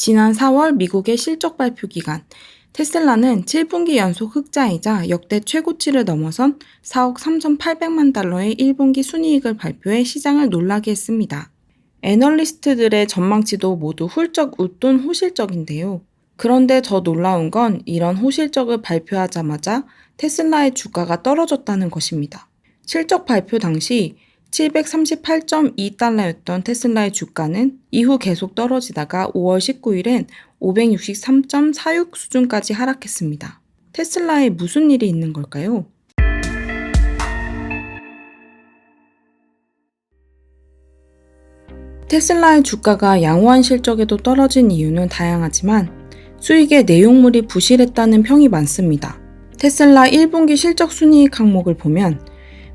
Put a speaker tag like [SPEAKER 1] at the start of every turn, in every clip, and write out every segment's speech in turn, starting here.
[SPEAKER 1] 지난 4월 미국의 실적 발표 기간, 테슬라는 7분기 연속 흑자이자 역대 최고치를 넘어선 4억 3,800만 달러의 1분기 순이익을 발표해 시장을 놀라게 했습니다. 애널리스트들의 전망치도 모두 훌쩍 웃돈 호실적인데요. 그런데 더 놀라운 건 이런 호실적을 발표하자마자 테슬라의 주가가 떨어졌다는 것입니다. 실적 발표 당시 738.2달러였던 테슬라의 주가는 이후 계속 떨어지다가 5월 19일엔 563.46 수준까지 하락했습니다. 테슬라에 무슨 일이 있는 걸까요? 테슬라의 주가가 양호한 실적에도 떨어진 이유는 다양하지만 수익의 내용물이 부실했다는 평이 많습니다. 테슬라 1분기 실적 순이익 항목을 보면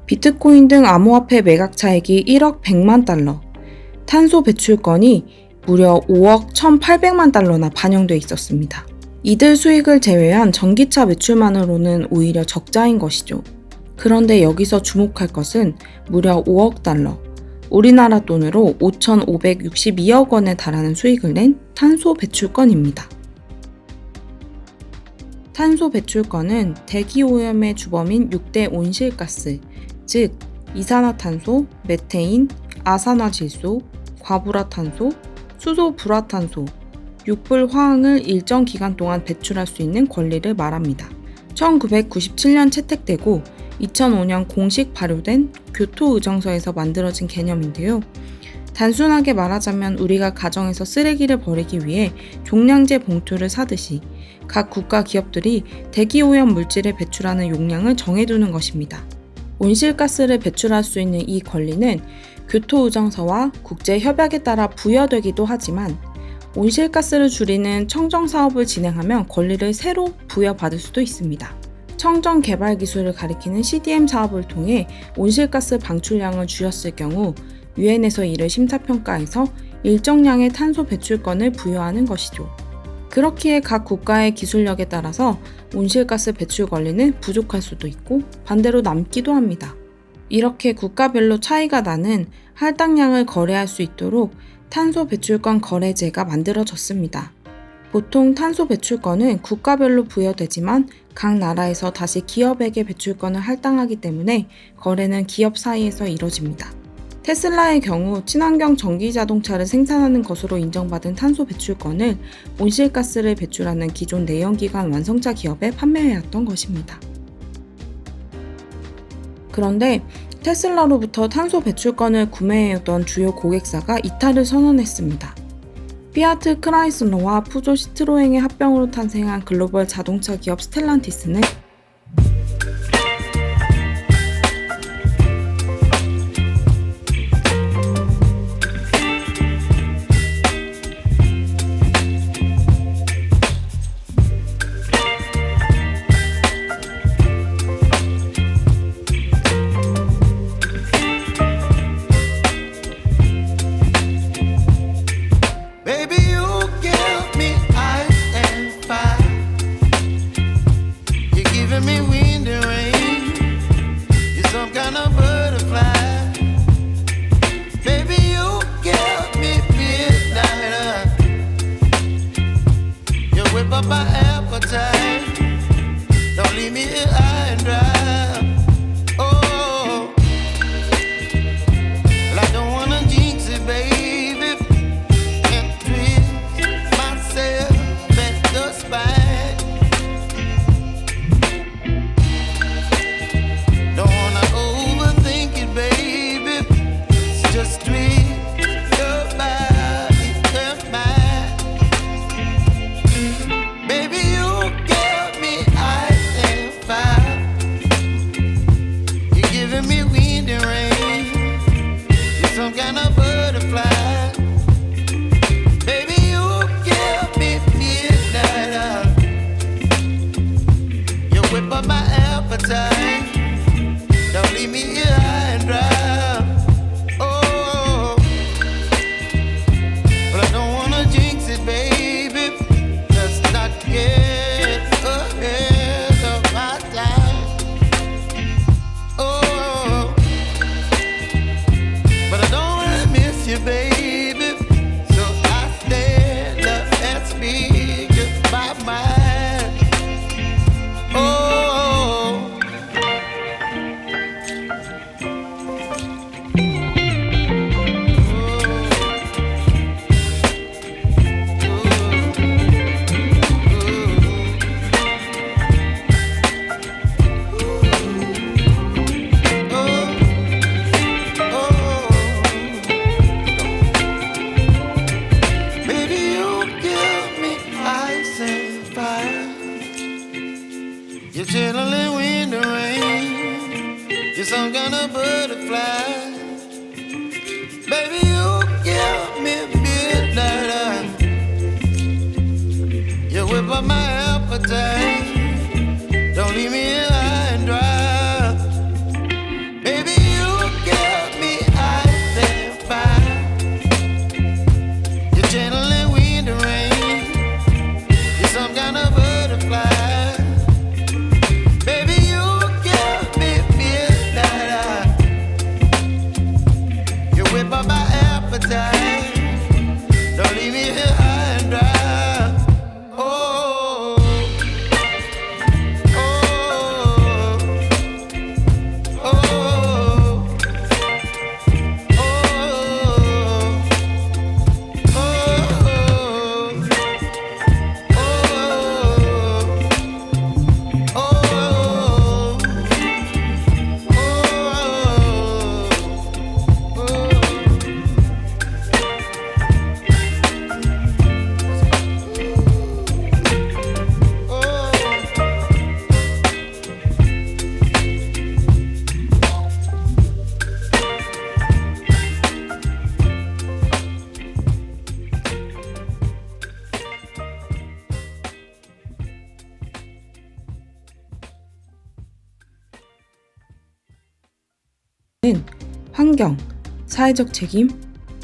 [SPEAKER 1] 비트코인 등 암호화폐 매각 차익이 1억 100만 달러, 탄소 배출권이 무려 5억 1,800만 달러나 반영돼 있었습니다. 이들 수익을 제외한 전기차 매출만으로는 오히려 적자인 것이죠. 그런데 여기서 주목할 것은 무려 5억 달러, 우리나라 돈으로 5,562억 원에 달하는 수익을 낸 탄소 배출권입니다. 탄소 배출권은 대기 오염의 주범인 6대 온실가스, 즉 이산화탄소, 메테인, 아산화질소, 과불화탄소, 수소불화탄소, 육불 화학을 일정 기간 동안 배출할 수 있는 권리를 말합니다. 1997년 채택되고 2005년 공식 발효된 교토 의정서에서 만들어진 개념인데요. 단순하게 말하자면 우리가 가정에서 쓰레기를 버리기 위해 종량제 봉투를 사듯이 각 국가 기업들이 대기 오염 물질을 배출하는 용량을 정해두는 것입니다. 온실가스를 배출할 수 있는 이 권리는 교토의정서와 국제협약에 따라 부여되기도 하지만 온실가스를 줄이는 청정 사업을 진행하면 권리를 새로 부여받을 수도 있습니다. 청정 개발 기술을 가리키는 CDM 사업을 통해 온실가스 방출량을 줄였을 경우 유엔에서 이를 심사평가해서 일정량의 탄소 배출권을 부여하는 것이죠. 그렇기에 각 국가의 기술력에 따라서 온실가스 배출 권리는 부족할 수도 있고 반대로 남기도 합니다. 이렇게 국가별로 차이가 나는 할당량을 거래할 수 있도록 탄소 배출권 거래제가 만들어졌습니다. 보통 탄소 배출권은 국가별로 부여되지만 각 나라에서 다시 기업에게 배출권을 할당하기 때문에 거래는 기업 사이에서 이뤄집니다. 테슬라의 경우 친환경 전기 자동차를 생산하는 것으로 인정받은 탄소 배출권을 온실가스를 배출하는 기존 내연기관 완성차 기업에 판매해왔던 것입니다. 그런데 테슬라로부터 탄소 배출권을 구매해오던 주요 고객사가 이탈을 선언했습니다. 피아트 크라이슬러와 푸조 시트로행의 합병으로 탄생한 글로벌 자동차 기업 스텔란티스는
[SPEAKER 2] You're some kind of butterfly. Baby, you give me midnight. You whip up my appetite. Don't leave me
[SPEAKER 1] 환경, 사회적 책임,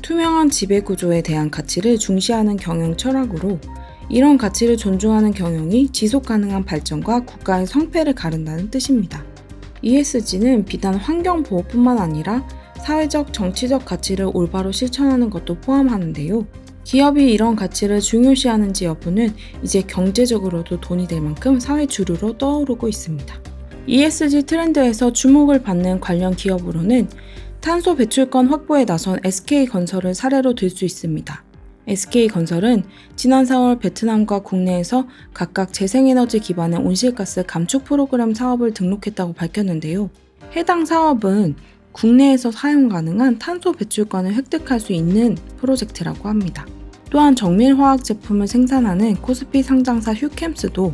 [SPEAKER 1] 투명한 지배 구조에 대한 가치를 중시하는 경영 철학으로 이런 가치를 존중하는 경영이 지속 가능한 발전과 국가의 성패를 가른다는 뜻입니다. ESG는 비단 환경 보호뿐만 아니라 사회적, 정치적 가치를 올바로 실천하는 것도 포함하는데요. 기업이 이런 가치를 중요시하는지 여부는 이제 경제적으로도 돈이 될 만큼 사회 주류로 떠오르고 있습니다. ESG 트렌드에서 주목을 받는 관련 기업으로는 탄소 배출권 확보에 나선 SK건설을 사례로 들 수 있습니다. SK건설은 지난 4월 베트남과 국내에서 각각 재생에너지 기반의 온실가스 감축 프로그램 사업을 등록했다고 밝혔는데요. 해당 사업은 국내에서 사용 가능한 탄소 배출권을 획득할 수 있는 프로젝트라고 합니다. 또한 정밀화학 제품을 생산하는 코스피 상장사 휴캠스도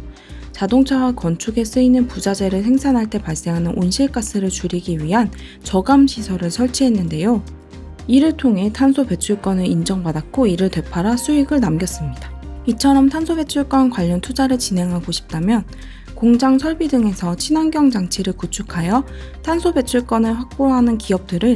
[SPEAKER 1] 자동차와 건축에 쓰이는 부자재를 생산할 때 발생하는 온실가스를 줄이기 위한 저감 시설을 설치했는데요. 이를 통해 탄소 배출권을 인정받았고 이를 되팔아 수익을 남겼습니다. 이처럼 탄소 배출권 관련 투자를 진행하고 싶다면 공장 설비 등에서 친환경 장치를 구축하여 탄소 배출권을 확보하는 기업들을